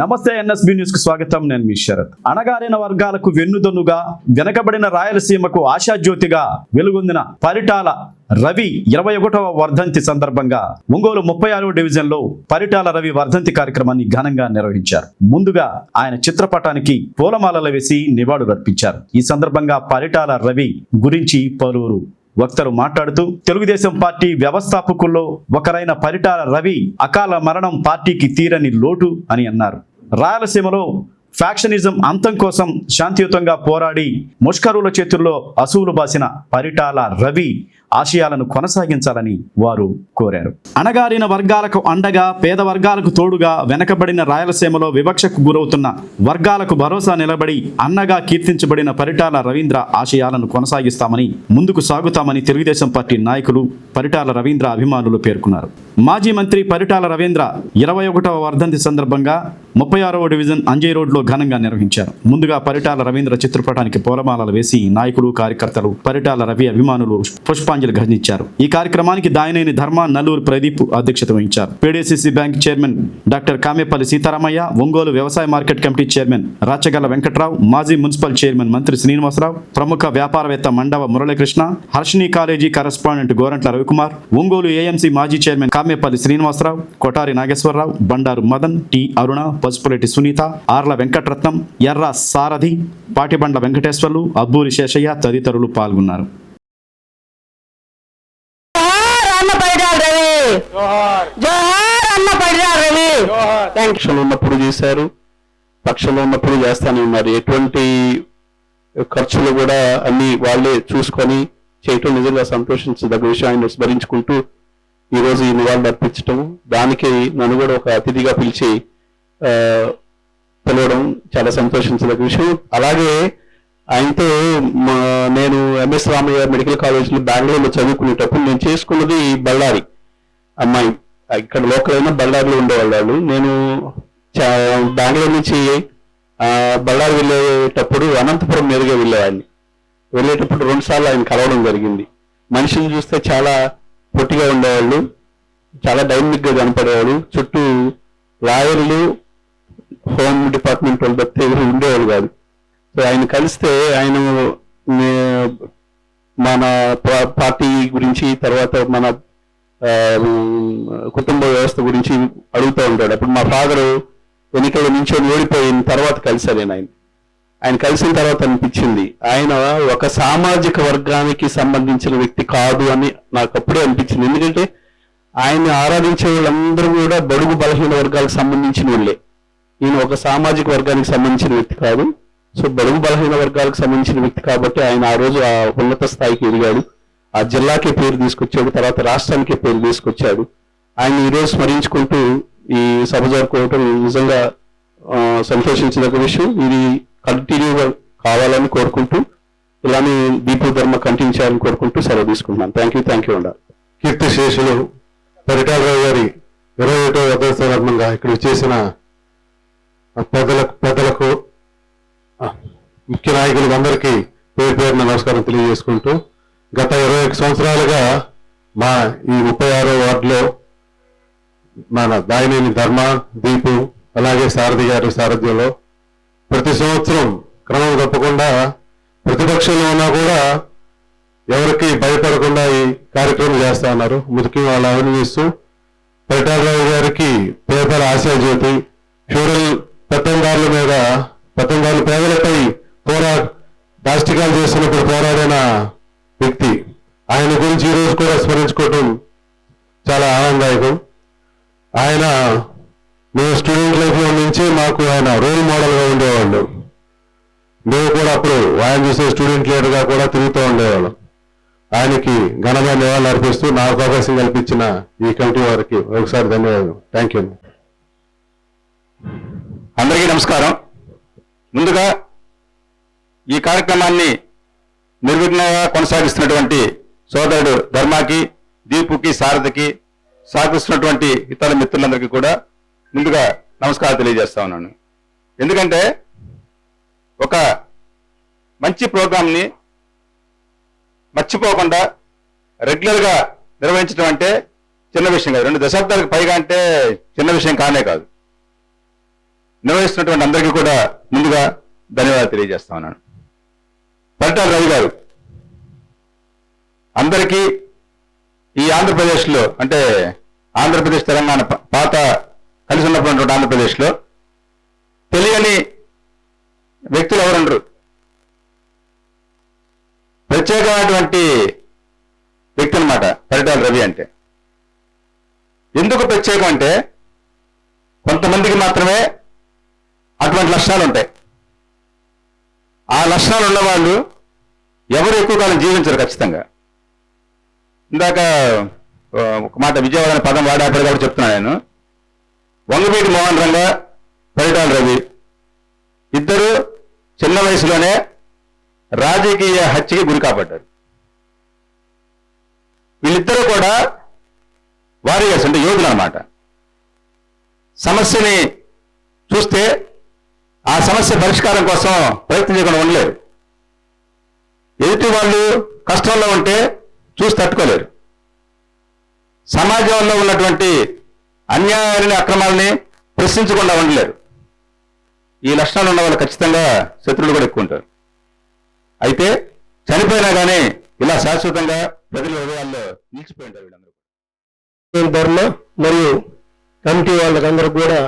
నమస్తే ఎన్ఎస్బి న్యూస్కు స్వాగతం. నేను మీ శరత్. అణగారిన వర్గాలకు వెన్నుదన్నుగా వెనకబడిన రాయలసీమకు ఆశాజ్యోతిగా వెలుగొందిన పరిటాల రవి ఇరవై ఒకటవ వర్ధంతి సందర్భంగా ఒంగోలు ముప్పై ఆరో డివిజన్లో పరిటాల రవి వర్ధంతి కార్యక్రమాన్ని ఘనంగా నిర్వహించారు. ముందుగా ఆయన చిత్రపటానికి పూలమాలలు వేసి నివాళులర్పించారు. ఈ సందర్భంగా పరిటాల రవి గురించి పలువురు వక్తలు మాట్లాడుతూ తెలుగుదేశం పార్టీ వ్యవస్థాపకుల్లో ఒకరైన పరిటాల రవి అకాల మరణం పార్టీకి తీరని లోటు అని అన్నారు. రాయలసీమలో ఫ్యాక్షనిజం అంతం కోసం శాంతియుతంగా పోరాడి ముష్కరుల చేతుల్లో అసువులు బాసిన పరిటాల రవి ఆశయాలను కొనసాగించాలని వారు కోరారు. అణగారిన వర్గాలకు అండగా పేద వర్గాలకు తోడుగా వెనకబడిన రాయలసీమలో వివక్షకు గురవుతున్న వర్గాలకు భరోసా నిలబడి అన్నగా కీర్తించబడిన పరిటాల రవీంద్ర ఆశయాలను కొనసాగిస్తామని ముందుకు సాగుతామని తెలుగుదేశం పార్టీ నాయకులు పరిటాల రవీంద్ర అభిమానులు పేర్కొన్నారు. మాజీ మంత్రి పరిటాల రవీంద్ర ఇరవై ఒకటవ వర్ధంతి సందర్భంగా ముప్పై ఆరవ డివిజన్ అంజయ్ రోడ్లో ఘనంగా నిర్వహించారు. ముందుగా పరిటాల రవీంద్ర చిత్రపటానికి పూలమాలలు వేసి నాయకులు కార్యకర్తలు పరిటాల రవి అభిమానులు పుష్పాంజలి ఘటించారు ఈ కార్యక్రమానికి దాయనైన ధర్మ నల్లూరు ప్రదీప్ అధ్యక్షత వహించారు. PDCC bank chairman doctor Kamepalli Sitaramayya Ongole వ్యవసాయ market committee chairman Rachagalla Venkatrao మాజీ మున్సిపల్ చైర్మన్ మంత్రి శ్రీనివాసరావు ప్రముఖ వ్యాపారవేత్త Mandava Muralikrishna Harshini college correspondent Gorantla Ravikumar Ongole AMC మాజీ చైర్మన్ కామేపల్లి శ్రీనివాసరావు కొటారి నాగేశ్వరరావు బండారు మదన్ టి అరుణ పసుపులేటి సునీత ఆర్ల వెంకటరత్నం ఎర్ర సారథి పాటిబండ్ల వెంకటేశ్వర్లు అబ్బూరి శేషయ్య తదితరులు పాల్గొన్నారు జోహార్ అన్న పరిటాల రవి జోహార్. అన్న రవి. పక్షంలో ఉన్నప్పుడు చేశారు. పక్షంలో ఉన్నప్పుడు చేస్తానే ఉన్నారు ఎటువంటి ఖర్చులు కూడా అన్ని వాళ్ళే చూసుకొని చేయటం నిజంగా సంతోషించదగ్గ విషయం ఆయన స్మరించుకుంటూ ఈ రోజు ఈ నివాళులు అర్పించటం. దానికి నన్ను కూడా ఒక అతిథిగా పిలిచి ఆ, పిలవడం చాలా సంతోషించదగ్గ విషయం. అలాగే ఆయనతో మా- నేను ఎంఎస్ రామయ్య మెడికల్ కాలేజ్లో బెంగళూరులో చదువుకునేటప్పుడు నేను చేసుకున్నది బళ్ళారి. అమ్మాయి. ఇక్కడ లోకల్ అయినా బళ్ళారిలో ఉండేవాళ్ళు వాళ్ళు. నేను బెంగళూరు నుంచి బళ్ళారు బళ్ళారి వెళ్ళేటప్పుడు అనంతపురం మీదుగా వెళ్ళేవాడిని. వెళ్ళేటప్పుడు రెండు సార్లు ఆయన కలవడం జరిగింది. మనిషిని చూస్తే చాలా పొట్టిగా ఉండేవాళ్ళు చాలా డైనమిక్గా కనపడేవాళ్ళు. కనపడేవాడు చుట్టూ లాయర్లు హోమ్ డిపార్ట్మెంట్ వాళ్ళు తప్పితే ఎవరు ఉండేవాళ్ళు కాదు. సో ఆయన కలిస్తే ఆయన మన పా- పార్టీ గురించి తర్వాత మన కుటుంబ వ్యవస్థ గురించి అడుగుతూ ఉంటాడు. అప్పుడు మా ఫాదరు ఎన్నికల నుంచి ఓడిపోయిన తర్వాత కలిశాను నేను ఆయన ఆయన కలిసిన తర్వాత అనిపించింది ఆయన ఒక సామాజిక వర్గానికి సంబంధించిన వ్యక్తి కాదు అని నాకు అప్పుడే అనిపించింది. ఎందుకంటే ఆయన ఆరాధించే వాళ్ళందరూ కూడా బడుగు బలహీన వర్గాలకు సంబంధించిన వాళ్ళే. ఈయన ఒక సామాజిక వర్గానికి సంబంధించిన వ్యక్తి కాదు. సో బడుగు బలహీన వర్గాలకు సంబంధించిన వ్యక్తి కాబట్టి ఆయన ఆ రోజు ఆ ఉన్నత స్థాయికి ఎదిగాడు. ఆ జిల్లాకే పేరు తీసుకొచ్చాడు తర్వాత రాష్ట్రానికి పేరు తీసుకొచ్చాడు. ఆయన ఈ రోజు స్మరించుకుంటూ ఈ సభ జరుపుకోవటం నిజంగా ఆ, సంతోషించదగ్గ విషయం. ఇది కంటిన్యూగా కావాలని కోరుకుంటూ ఇలానే దీపు ధర్మ కంటిన్యూ చేయాలని కోరుకుంటూ సెలవు తీసుకుంటున్నాను. థ్యాంక్ యూ థ్యాంక్ యూ ఉండాలి కీర్తిశేషులు పరిటాలరావు గారి ఇరవై ఒకటో సందర్భంగా ఇక్కడ చేసిన పెద్దలకు పెద్దలకు ముఖ్య నాయకులకు అందరికీ పేరు పేరున నమస్కారం తెలియజేసుకుంటూ గత ఇరవై ఒక సంవత్సరాలుగా మా ఈ ముప్పై ఆరో వార్డులో మన దాయినేని ధర్మ దీపు అలాగే సారథి గారి సారథ్యంలో ప్రతి సంవత్సరం క్రమం తప్పకుండా ప్రతిపక్షంలో ఉన్నా కూడా ఎవరికి భయపడకుండా ఈ కార్యక్రమం చేస్తా ఉన్నారు. ముఖ్యంగా వాళ్ళు అభినందిస్తూ పరిటాలరావు గారికి పేపర్ ఆశాజ్యోతి ఫ్యూరల్ పెత్తందారుల మీద పెత్తందారుల పేదలపై పోరా దాష్టికాలు చేస్తున్నప్పుడు పోరాడిన వ్యక్తి. ఆయన గురించి ఈరోజు రోజు కూడా స్మరించుకోవటం చాలా ఆనందదాయకం. ఆయన మేము స్టూడెంట్ లైఫ్లో నుంచి మాకు ఆయన రోల్ మోడల్గా ఉండేవాళ్ళు. మేము కూడా అప్పుడు ఆయన చూసే స్టూడెంట్ లీడర్గా కూడా తిరుగుతూ ఉండేవాళ్ళం. ఆయనకి ఘనమైన నివాళులు అర్పిస్తూ నాకు అవకాశం కల్పించిన ఈ కమిటీ వారికి ఒకసారి ధన్యవాదాలు థ్యాంక్ యూ అందరికీ నమస్కారం. ముందుగా ఈ కార్యక్రమాన్ని నిర్విఘ్నంగా కొనసాగిస్తున్నటువంటి సోదరుడు ధర్మాకి దీపుకి సారథికి సాగిస్తున్నటువంటి ఇతర మిత్రులందరికీ కూడా ముందుగా నమస్కారం తెలియజేస్తా ఉన్నాను. ఎందుకంటే ఒక మంచి ప్రోగ్రామ్ని మర్చిపోకుండా రెగ్యులర్గా నిర్వహించడం అంటే చిన్న విషయం కాదు. రెండు దశాబ్దాలకు పైగా అంటే చిన్న విషయం కానే కాదు. నిర్వహిస్తున్నటువంటి అందరికీ కూడా ముందుగా ధన్యవాదాలు తెలియజేస్తా ఉన్నాను. పరిటాల రవి గారు. అందరికీ ఈ ఆంధ్రప్రదేశ్లో అంటే ఆంధ్రప్రదేశ్ తెలంగాణ పాత కలిసి ఉన్నటువంటి ఆంధ్రప్రదేశ్లో తెలియని వ్యక్తులు ఎవరుండరు? ప్రత్యేకమైనటువంటి వ్యక్తి అనమాట పరిటాల రవి అంటే. ఎందుకు ప్రత్యేకం అంటే కొంతమందికి మాత్రమే అటువంటి లక్షణాలు ఉంటాయి ఆ లక్షణాలు ఉన్నవాళ్ళు ఎవరు ఎక్కువ కాలం జీవించరు ఖచ్చితంగా. ఇందాక ఒక మాట విజయవాడ అనే పదం వాడేప్పుడు కాబట్టి చెప్తున్నాను నేను. వంగవీటి మోహన్ రంగ పరిటాల రవి. ఇద్దరు చిన్న వయసులోనే రాజకీయ హత్యకి గురి కాబడ్డారు. వీళ్ళిద్దరూ కూడా వారియర్స్ అంటే యోధులు అనమాట సమస్యని చూస్తే ఆ సమస్య పరిష్కారం కోసం ప్రయత్నం చేయకుండా ఉండలేరు. ఎదుటి వాళ్ళు కష్టంలో ఉంటే చూసి తట్టుకోలేరు. సమాజంలో ఉన్నటువంటి అన్యాయాలని అక్రమాలని ప్రశ్నించకుండా ఉండలేరు. ఈ లక్షణాలు ఉన్న వాళ్ళు ఖచ్చితంగా శత్రువులు కూడా ఎక్కువ ఉంటారు. అయితే చనిపోయినా కానీ ఇలా శాశ్వతంగా ప్రజల హృదయాల్లో నిలిచిపోయి ఉంటారు వీళ్ళందరూ ధర్మ మరియు కమిటీ వాళ్ళకందరూ కూడా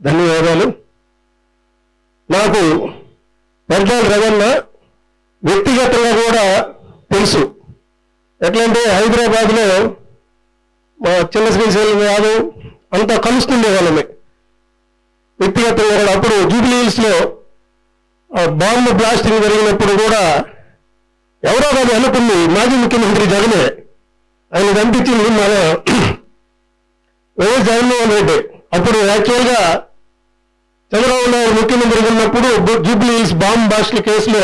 ధన్యవాదాలు. నాకు పరిటాల రవణ వ్యక్తిగతంగా కూడా తెలుసు. ఎట్లంటే హైదరాబాద్లో మా చిన్న శ్రీశైలం యాదవ్ అంతా కలుస్తుండే వాళ్ళమే. వ్యక్తిగతంగా కూడా అప్పుడు జూబ్లీ హిల్స్లో బాంబు బ్లాస్టింగ్ జరిగినప్పుడు కూడా ఎవరో కాదు అనుకుంది మాజీ ముఖ్యమంత్రి జగనే. ఆయన కనిపించింది మన వైఎస్ జగన్మోహన్ రెడ్డి. అప్పుడు యాక్చువల్గా చంద్రబాబు నాయుడు ముఖ్యమంత్రి ఉన్నప్పుడు జూబ్లీ హిల్స్ బాంబ్ బాస్ట్ల కేసులో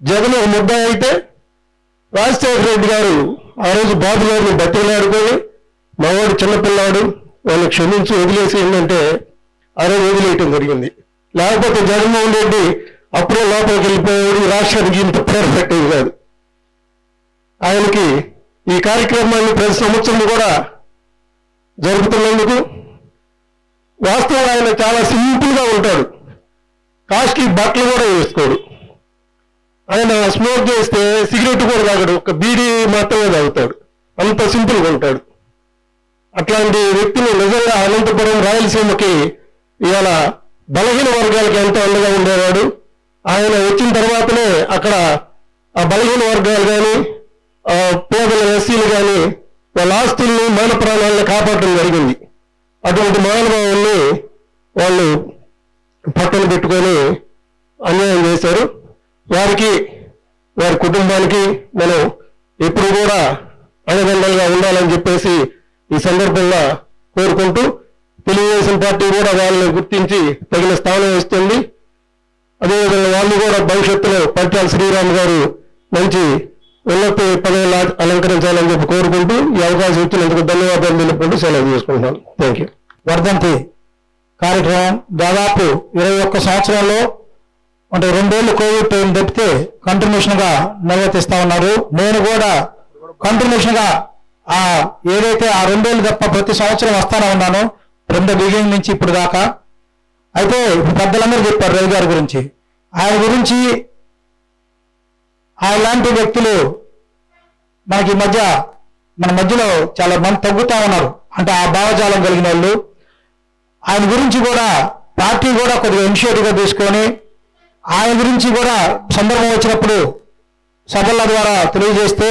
జగన్ ముద్ద అయితే రాజశేఖర రెడ్డి గారు ఆ రోజు బాబు గారిని బతిలాడుకొని మావాడు చిన్నపిల్లాడు వాళ్ళు క్షమించి వదిలేసి ఏంటంటే ఆ రోజు వదిలేయటం జరిగింది. లేకపోతే జగన్మోహన్ రెడ్డి అప్పుడే లోపలికి వెళ్ళిపోయాడు రాష్ట్రానికి ఇంత పర్ఫెక్ట్ కాదు. ఆయనకి ఈ కార్యక్రమాన్ని ప్రతి సంవత్సరం కూడా జరుపుతున్నందుకు వాస్తవం ఆయన చాలా సింపుల్గా ఉంటాడు. కాస్ట్లీ బట్టలు కూడా వేసుకోడు. ఆయన స్మోక్ చేస్తే సిగరెట్ కూడా తాగడు. ఒక బీడీ మాత్రమే తాగుతాడు. అంత సింపుల్గా ఉంటాడు. అట్లాంటి వ్యక్తిని నిజంగా అనంతపురం రాయలసీమకి ఇవాళ బలహీన వర్గాలకి ఎంతో అండగా ఉండేవాడు. ఆయన వచ్చిన తర్వాతనే అక్కడ ఆ బలహీన వర్గాలు కానీ పేదల ఎస్సీలు కానీ వాళ్ళ ఆస్తుల్ని మాన ప్రాణాలను కాపాడటం జరిగింది. అటువంటి మహానుభావుల్ని వాళ్ళు పక్కన పెట్టుకొని అన్యాయం చేశారు. వారికి వారి కుటుంబానికి మనం ఎప్పుడు కూడా అండదండలుగా ఉండాలని చెప్పేసి ఈ సందర్భంగా కోరుకుంటూ తెలుగుదేశం పార్టీ కూడా వాళ్ళని గుర్తించి తగిన స్థానం ఇస్తుంది. అదేవిధంగా వాళ్ళు కూడా భవిష్యత్తులో పట్టాల శ్రీరామ్ గారు మంచి ఉన్నత పదవులు అలంకరించాలని చెప్పి కోరుకుంటూ ఈ అవకాశం ఇచ్చినందుకు ధన్యవాదాలు తెలుపుకుంటూ సెలవు చేసుకుంటున్నాను థ్యాంక్ యూ వర్ధంతి కార్యక్రమం దాదాపు ఇరవై ఒక్క సంవత్సరాల్లో అంటే రెండేళ్ళు కోవిడ్ టైం తప్పితే కంటిన్యూషన్గా నిర్వర్తిస్తా ఉన్నారు. నేను కూడా కంటిన్యూషన్గా ఆ ఏదైతే ఆ రెండేళ్ళు తప్ప ప్రతి సంవత్సరం వస్తానే ఉన్నాను రెండు ద బిగినింగ్ నుంచి ఇప్పుడు దాకా. అయితే పెద్దలందరూ చెప్పారు రవి గారి గురించి. ఆయన గురించి అలాంటి వ్యక్తులు మనకి ఈ మధ్య మన మధ్యలో చాలా మంది తగ్గుతా ఉన్నారు. అంటే ఆ భావజాలం కలిగిన వాళ్ళు. ఆయన గురించి కూడా పార్టీ కూడా కొద్దిగా ఇనిషియేటివ్గా తీసుకొని ఆయన గురించి కూడా సందర్భం వచ్చినప్పుడు సభల ద్వారా తెలియజేస్తే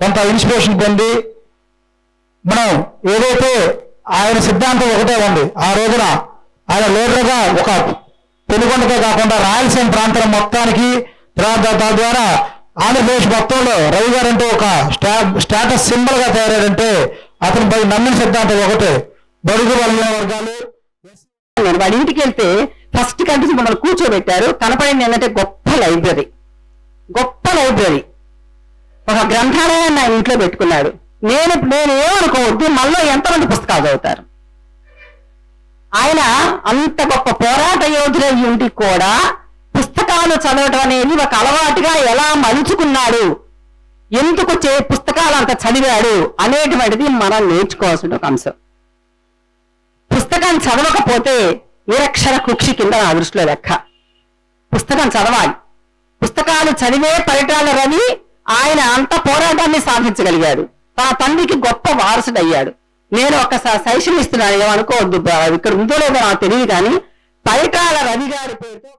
కొంత ఇన్స్పిరేషన్ పొంది మనం ఏదైతే ఆయన సిద్ధాంతం ఒకటే ఉంది ఆ రోజున ఆయన లీడర్గా ఒక పెనుగొండకే కాకుండా రాయలసీమ ప్రాంతం మొత్తానికి తర్వాత తద్వారా ఆంధ్రప్రదేశ్ మొత్తంలో రవి గారు అంటే ఒక స్టా స్టేటస్ సింబల్గా తయారాడంటే అతను పై నమ్మిన సిద్ధాంతం ఒకటే. బడుగు బలమైన వర్గాలు నేను వాడి ఇంటికి వెళ్తే ఫస్ట్ కనిపించి మమ్మల్ని కూర్చోబెట్టారు. కనపడింది ఏంటంటే గొప్ప లైబ్రరీ. గొప్ప లైబ్రరీ. ఒక గ్రంథాలయాన్ని ఆయన ఇంట్లో పెట్టుకున్నాడు. నేను నేను ఏమనుకోవద్దు మళ్ళీ ఎంతమంది పుస్తకాలు చదువుతారు? ఆయన అంత గొప్ప పోరాట యోధులై ఉండి కూడా పుస్తకాలు చదవటం అనేది ఒక అలవాటుగా ఎలా మలుచుకున్నాడు? ఎందుకు చే పుస్తకాలు అంత చదివాడు? అనేటువంటిది మనం నేర్చుకోవాల్సిన ఒక అంశం. పుస్తకం చదవకపోతే నిరక్షర కుక్షి కింద నా దృష్టిలో లెక్క. పుస్తకం చదవాలి. పుస్తకాలు చదివే పరిటాల రవి ఆయన అంత పోరాటాన్ని సాధించగలిగాడు. తన తండ్రికి గొప్ప వారసుడయ్యాడు నేను ఒక సజెషన్ ఇస్తున్నాను ఏమనుకోవద్దు ఇక్కడ ఉందో లేదో నాకు తెలియదు కానీ పరిటాల రవి గారి పేరుతో